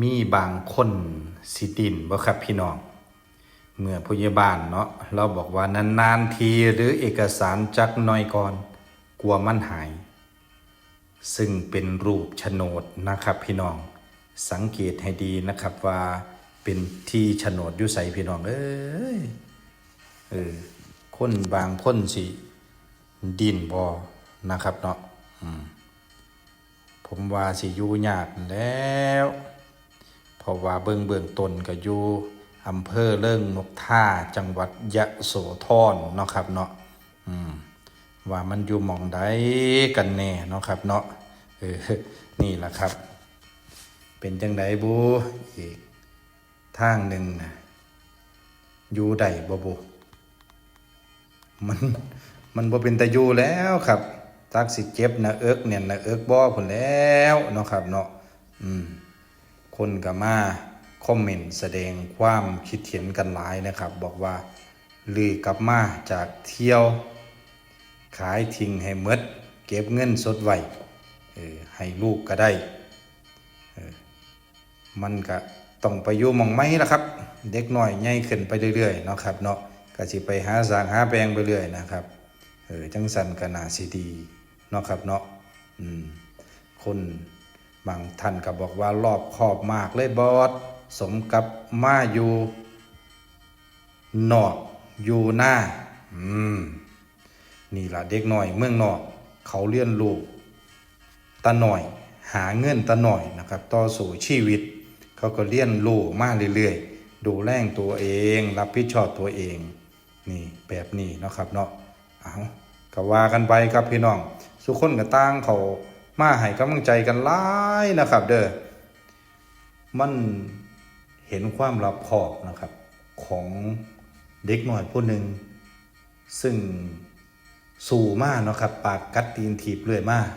มีบางคนสิดินบ่ครับพี่น้อง เมื่อพยาบาลเนาะเราบอกว่านานๆทีหรือเอกสารจักหน่อยก่อน กลัวมันหาย ซึ่งเป็นรูปโฉนดนะครับพี่น้อง สังเกตให้ดีนะครับว่าเป็นที่โฉนดอยู่ใสพี่น้องเอ้ยเออคนบางคนสิดินบอนะครับเนาะผมว่าสิอยู่ยากแล้ว ราะว่าเบื้องเบื้องตนก็อยู่อำเภอเลิ่งนกท่าจังหวัดยะโสธรเนาะครับเนาะอืมว่ามันอยู่หมองใดกันแน่เนาะครับเนาะเออนี่แหละครับ เป็นจังไดบูอีกทางหนึ่งนะอยู่ใดบ่บูมันมันบ่เป็นตะยู่แล้วครับตักสิเจ็บนะเอิกเนี่ยนะเอิกบ่พุ่นแล้วเนาะครับเนาะอืม คนก็มาคอมเมนต์แสดงความคิดเห็นกันหลายนะครับ บอกว่าลือกลับมาจากเที่ยว ขายทิ้งให้หมดเก็บเงินสดไว้เออให้ลูกก็ได้ มันก็ต้องไปอยู่มองไม้ละครับ เด็กหน้อยใหญ่ขึ้นไปเรื่อยๆเนาะครับเนาะก็สิไปหาสางหาแปลงไปเรื่อยนะครับเออจังสันก็น่าสิดีเนาะครับเนาะอืมคน บางท่านก็บอกว่ารอบคอบมากเลยบอสสมกับมาอยู่นอกอยู่หน้าอืมนี่ล่ะเด็กหน่อยเมืองนอก เขาเรียนรู้ตาหน่อย หาเงินตาหน่อยนะครับต่อสู่ชีวิต เขาก็เรียนรู้มาเรื่อยๆ ดูแลงตัวเอง รับผิดชอบตัวเอง นี่แบบนี้นะครับเนาะเอาก็ว่ากันไปครับพี่น้องสุกคนก็ต่างเขา มาให้กำลังใจกันหลายนะครับ เด้อมันเห็นความรับขอบนะครับของเด็กหน่อยผู้หนึ่งซึ่งสู่มากนาะครับ ปากกัดตีนถีบเรื่อยมาก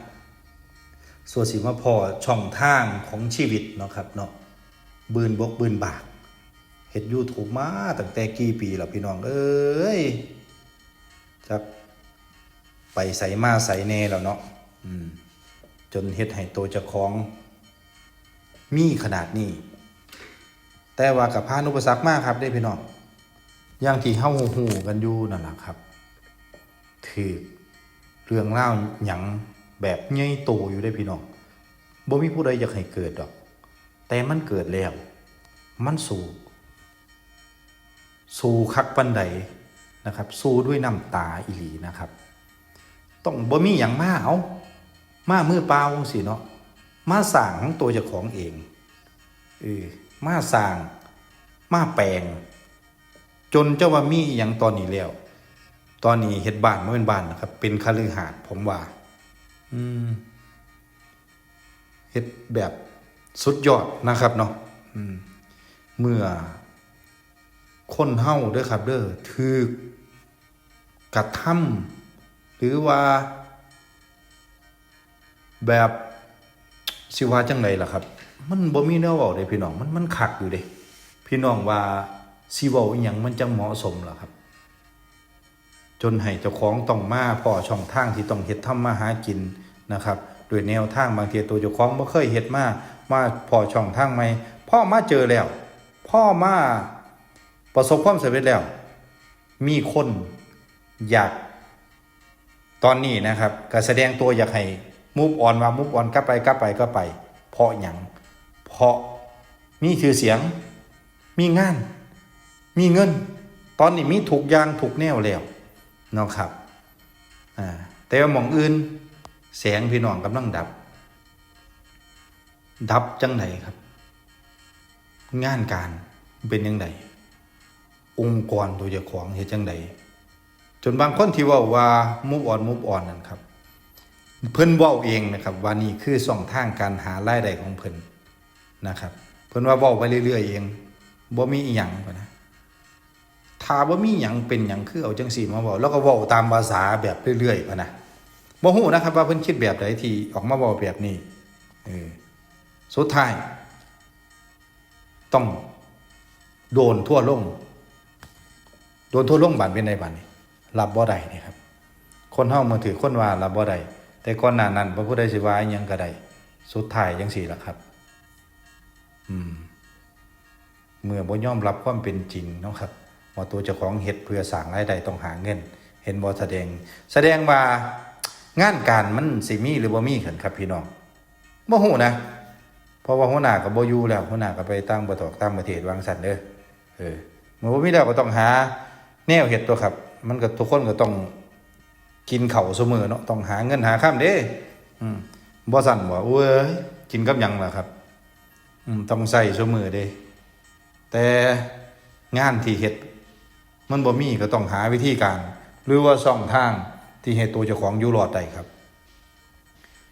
ส่วนสิมาพอช่องทางของชีวิตเนาะครับเนาะบืนบกบืนบากเฮ็ดยูทูบมาตั้งแต่กี่ปีแล้วพี่น้อง เอ้ยจักไปใส่มาใส่แน่แล้วเนาะอืม จนเฮ็ดให้ตัวเจ้าของ มีขนาดนี้ แต่ว่ากับพานุปสรรคมากครับได้พี่น้องอย่างที่เฮาหูกันอยู่นั่นแหละครับ ถือเรื่องเล่าหยังแบบใหญ่โตอยู่ได้พี่น้องบ่มีผู้ใดอยากให้เกิดดอก แต่มันเกิดแล้ว มันสู้สู้คักปันใดนะครับ สู้ด้วยน้ำตาอีหลีนะครับ ต้องบ่มีหยังมาเอา มามือเปล่าสิเนาะมาสร้างของตัวเจ้าของเองเออมาสร้างมาแปลง จนเจ้าว่ามีอย่างตอนนี้แล้ว ตอนนี้เฮ็ดบ้านไม่เป็นบ้านนะครับ เป็นคฤหาสน์ผมว่า อืมเฮ็ดแบบสุดยอดนะครับเนาะอมเมื่อ คนเฮาเด้อครับ เด้อถือกระทำหรือว่า แบบสิว่าจังไดล่ะครับ มันบ่มีแนวเว้าเด้พี่น้องมันมันคักอยู่เด้พี่น้องว่าสิเว้าอีหยังมันจังเหมาะสมล่ะครับ จนให้เจ้าของต้องมาพอช่องทางที่ต้องเฮ็ดทำมาหากินนะครับโดยแนวทางบางทีตัวเจ้าของบ่เคยเฮ็ดมามาพอช่องทางใหม่พ่อมาเจอแล้ว พ่อมาประสบความสำเร็จแล้ว มีคนอยากตอนนี้นะครับก็แสดงตัวอยากให้ มูฟออนว่ามูฟออนกลับไปกลับไปก็ไป เพราะอย่างเพราะมีชื่อเสียง มีงาน มีเงิน ตอนนี้มีถูกยางถูกแนวแล้วเนาะครับอ่าแต่ว่าหมองอื่น แสงพี่น้องกำลังดับ ดับจังไหนครับ งานการเป็นยังไงองค์กรตัวเจ้าของเฮ็ดจังไดจนบางคนที่ว่าว่ามุฟออนมุฟออนนั่นครับ เพิ่นว้าเองนะครับว่านี่คือช่องทางการหารายได้ของเพิ่นนะครับ เพิ่นว่าว้าไปเรื่อยๆเองบ่มีอีหยังนะถ้าบ่มีหยังเป็นหยังคือเอาจังซี่มาเว้าแล้วก็เว้าตามภาษาแบบเรื่อยๆพะนะบ่ฮู้นะครับว่าเพิ่นคิดแบบใดที่ออกมาเว้าแบบนี้เออสุดท้าย ต้องโดนทั่วลงโดนทั่วลงบานเป็นในบานนี้รับบ่ได้นี่ครับ คนเฮามาถือคนว่ารับบ่ได้ แต่ก่อนหน้านั้นพระพุทธสิวายังก็ได้สุดท้ายจังซี่ละครับ อืม เมื่อบ่ย่อมรับความเป็นจริงเนาะครับว่าตัวเจ้าของเฮ็ดเพื่อสร้างรายได้ต้องหาเงิน เห็นบ่แสดง แสดงว่างานการมันสิมีหรือบ่มีกันครับ พี่น้องบ่ฮู้นะเพราะว่าหัวหน้าก็บ่อยู่แล้วหัวหน้าก็ไปต่างประเทศต่างประเทศวางสันเด้อเออเมื่อบ่มีแล้วก็ต้องหา แนวเฮ็ดตัวครับ มันก็ทุกคนก็ต้อง กินเข้าวซุมื้อเนาะต้องหาเงินหาข้ามเด้บ่สั่นบ่เอ้ยกินกับยังล่ะครับอืต้องใส่ซุมื้อเด้แต่งานที่เฮ็ด มันบ่มีก็ต้องหาวิธีการ หรือว่าช่องทางที่ให้ตัวเจ้าของอยู่รอดได้ครับ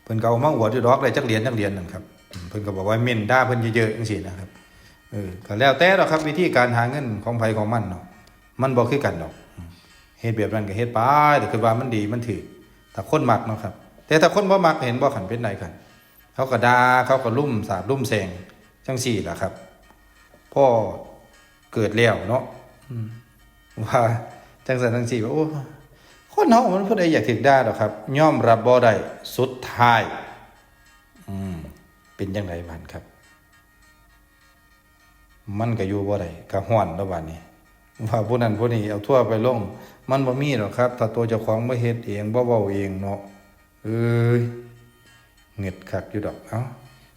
เพิ่นก็เอามาอวดอยู่ดอกได้จักเหรียญจักเหรียญนั่นครับเพิ่นก็บอกว่าเม่นด่าเพิ่นเยอะๆจังซี่นะครับเออก็แล้วแต่ดอกครับวิธีการหาเงินของไผของมันเนาะมันบ่คือกันดอกอื เฮ็ดแบบนั้นก็เฮ็ดไปแต่คือว่ามันดีมันถือถ้าคนมักเนาะครับ แต่ถ้าคนบ่มักเห็นบ่ขันเป็นไดกันเขาก็ด่าเขาก็ลุ่มสาบลุ่มแซงจังซี่ล่ะครับพ่อเกิดแล้วเนาะว่าจังสันจังสี่ว่าโอ้คนเฮามันผู้ใดอยากถึกได้หรอกครับย่อมรับบ่ได้สุดท้าย อืม เป็นจังไดบ้านครับ มันก็อยู่บ่ได้ก็ฮ้อนแล้วบัดนี้ ว่าผู้นั้นผู้นี้เอาทั่วไปลง มันบ่มีหรอกครับ ถ้าตัวเจ้าของบ่เฮ็ดเองบ่เว้าเองเนาะเอ้ยเง็ดคักอยู่ดอกเอ้า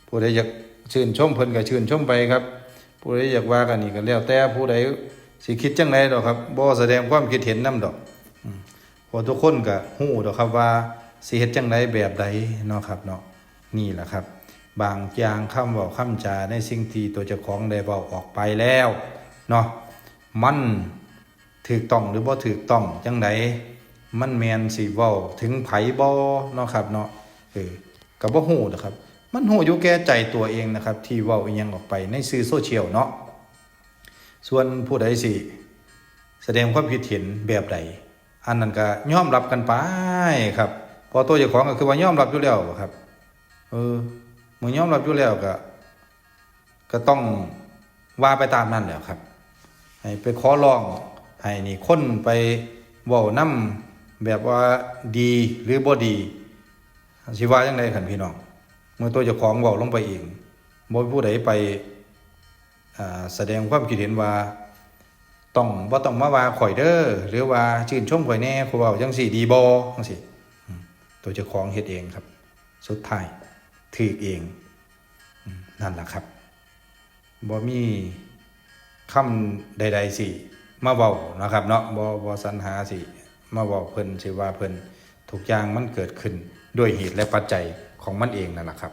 ผู้ใดอยากชื่นชมเพิ่นก็ชื่นชมไปครับ ผู้ใดอยากว่ากันนี่ก็แล้วแต่ผู้ใดสิคิดจังไดดอกครับบ่แสดงความคิดเห็นนํดอกอพอทุกคนก็ฮู้ดอกครับว่าสิเฮ็ดจังไดแบบใดเนาะครับเนาะนี่แหละครับ บางอย่างคำเว้าคำจาในสิ่งที่ตัวเจ้าของได้เว้าออกไปแล้วเนาะ มันถูกต้องหรือบ่ถูกต้องจังไดมันแมนสิเว้าถึงไผบ่เนาะครับเนาะเออก็บ่ฮู้ดอกครับ มันหูอยู่แก่ใจตัวเองนะครับ ที่เว้าอีหยังออกไปในสื่อโซเชียลเนาะส่วนผู้ใดสิแสดงความคิดเห็นแบบใดอันนั้นก็ยอมรับกันไปครับพอตัวเจ้าของก็คือว่ายอมรับอยู่แล้วครับ เออเมื่อยอมรับอยู่แล้วก็ ก็ต้องว่าไปตามนั้นแล้วครับ ให้ไปขอร้องให้นี่คนไปเว้านํแบบว่าดีหรือบ่ดีสิว่าจังไดคันพี่น้องเมื่อตัวเจ้าของเว้าลงไปเองบ่มีผู้ใดไปแสดงความคิดเห็นว่าต้องบ่ต้องมาว่าข่อยเด้อหรือว่าชื่นชมข่อยแน่ข่อยเว้าจังซี่ดีบ่จังซี่ตัวเจ้าของเฮ็ดเองครับ สุดท้ายถือเองนั่นล่ะครับบ่มี คำใดๆสิมาเว้านะครับเนาะบ่บ่สรรหาสิมาเว้าเพิ่นสิว่าเพิ่นทุกอย่างมันเกิดขึ้นด้วยเหตุและปัจจัยของมันเองนั่นแหละครับ